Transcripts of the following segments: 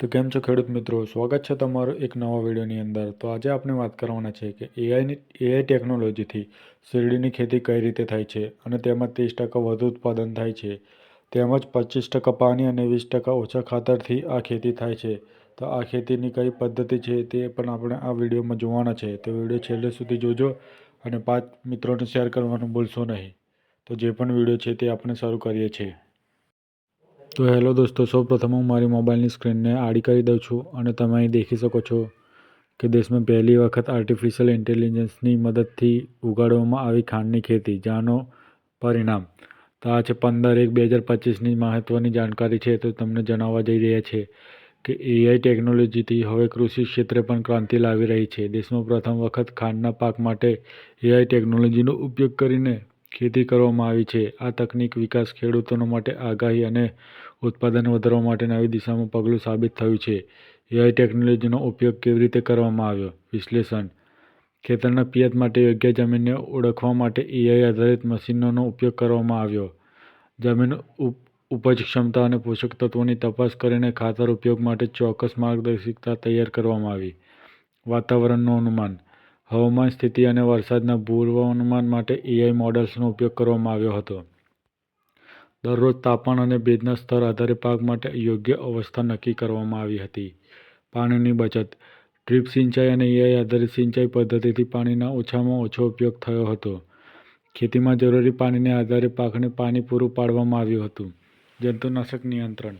તો કેમ છો ખેડૂત મિત્રો? સ્વાગત છે તમારું એક નવા વિડીયોની અંદર. તો આજે આપણે વાત કરવાના છે કે એઆઈની એઆઈ ટેકનોલોજીથી શેરડીની ખેતી કઈ રીતે થાય છે અને તેમાં ત્રીસ ટકા વધુ ઉત્પાદન થાય છે. તેમજ પચીસ ટકા પાણી અને વીસ ટકા ઓછા ખાતરથી આ ખેતી થાય છે. તો આ ખેતીની કઈ પદ્ધતિ છે તે પણ આપણે આ વિડીયોમાં જોવાના છે. તો વીડિયો છેલ્લે સુધી જોજો અને પાંચ મિત્રોને શેર કરવાનું ભૂલશો નહીં. તો જે પણ વીડિયો છે તે આપણે શરૂ કરીએ છીએ. તો હેલો દોસ્તો, સૌપ્રથમ હું મારી મોબાઈલની સ્ક્રીનને આડી કરી દઉં છું અને તમે અહીં દેખી શકો છો કે દેશમાં પહેલી વખત આર્ટિફિશિયલ ઇન્ટેલિજન્સની મદદથી ઉગાડવામાં આવી ખાંડની ખેતી. જાણો પરિણામ. તો આ છે પંદર એક બે હજાર પચીસની મહત્ત્વની જાણકારી છે, તો તમને જણાવવા જઈ રહ્યા છે કે એઆઈ ટેકનોલોજીથી હવે કૃષિ ક્ષેત્રે પણ ક્રાંતિ લાવી રહી છે. દેશમાં પ્રથમ વખત ખાંડના પાક માટે એઆઈ ટેકનોલોજીનો ઉપયોગ કરીને ખેતી કરવામાં આવી છે. આ તકનીક વિકાસ ખેડૂતોનો માટે આગાહી અને ઉત્પાદન વધારવા માટે નવી દિશામાં પગલું સાબિત થયું છે. એઆઈ ટેકનોલોજીનો ઉપયોગ કેવી રીતે કરવામાં આવ્યો? વિશ્લેષણ. ખેતરના પિયત માટે યોગ્ય જમીનને ઓળખવા માટે એઆઈ આધારિત મશીનોનો ઉપયોગ કરવામાં આવ્યો. જમીન ઉપજ ક્ષમતા અને પોષક તત્વોની તપાસ કરીને ખાતર ઉપયોગ માટે ચોક્કસ માર્ગદર્શિકા તૈયાર કરવામાં આવી. વાતાવરણનું અનુમાન. હવામાન સ્થિતિ અને વરસાદના પૂર્વાનુમાન માટે એઆઈ મોડલ્સનો ઉપયોગ કરવામાં આવ્યો હતો. દરરોજ તાપમાન અને ભેજના સ્તર આધારે પાક માટે યોગ્ય અવસ્થા નક્કી કરવામાં આવી હતી. પાણીની બચત. ડ્રીપ સિંચાઈ અને એઆઈ આધારિત સિંચાઈ પદ્ધતિથી પાણીના ઓછામાં ઓછો ઉપયોગ થયો હતો. ખેતીમાં જરૂરી પાણીને આધારે પાકને પાણી પૂરું પાડવામાં આવ્યું હતું. જંતુનાશક નિયંત્રણ.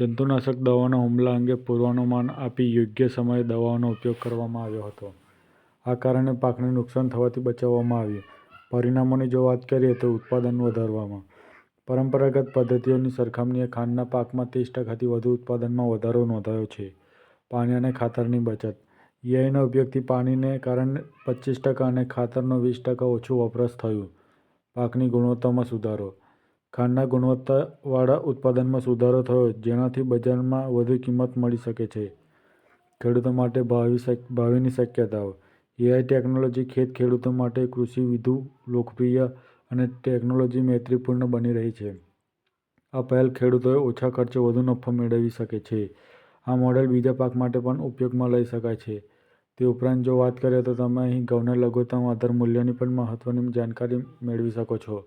જંતુનાશક દવાના હુમલા અંગે પૂર્વાનુમાન આપી યોગ્ય સમયે દવાઓનો ઉપયોગ કરવામાં આવ્યો હતો. આ કારણે પાકને નુકસાન થવાથી બચાવવામાં આવ્યું. પરિણામોની જો વાત કરીએ તો ઉત્પાદન વધારવામાં. પરંપરાગત પદ્ધતિઓની સરખામણીએ ખાંડના પાકમાં ત્રીસ ટકાથી વધુ ઉત્પાદનમાં વધારો નોંધાયો છે. પાણી અને ખાતરની બચત. એઆઈના ઉપયોગથી પાણીને કારણે પચીસ ટકા અને ખાતરનો વીસ ટકા ઓછું વપરાશ થયું. પાકની ગુણવત્તામાં સુધારો. ખાંડના ગુણવત્તાવાળા ઉત્પાદનમાં સુધારો થયો, જેનાથી બજારમાં વધુ કિંમત મળી શકે છે. ખેડૂતો માટે ભાવિ ભાવિની શક્યતાઓ. એઆઈ ટેકનોલોજી ખેત ખેડૂતો માટે કૃષિ વધુ લોકપ્રિય અને ટેકનોલોજી મૈત્રીપૂર્ણ બની રહી છે. આ પહેલ ખેડૂતોએ ઓછા ખર્ચે વધુ નફો મેળવી શકે છે. આ મોડેલ બીજા પાક માટે પણ ઉપયોગમાં લઈ શકાય છે. તે ઉપરાંત જો વાત કરીએ તો તમે અહીં ઘઉંના લઘુત્તમ આધાર મૂલ્યની પણ મહત્ત્વની જાણકારી મેળવી શકો છો.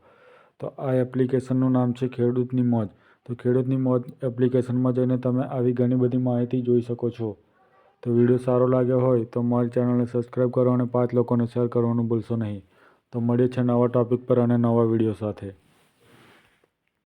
તો આ એપ્લિકેશનનું નામ છે ખેડૂતની મોજ. તો ખેડૂતની મોજ એપ્લિકેશનમાં જઈને તમે આવી ઘણી બધી માહિતી જોઈ શકો છો. તો વીડિયો સારો લાગ્યો હોય તો મારી ચેનલને સબસ્ક્રાઈબ કરો અને પાંચ લોકોને શેર કરવાનું ભૂલશો નહીં. તો મળીએ છે નવા ટૉપિક પર અને નવા વીડિયો સાથે.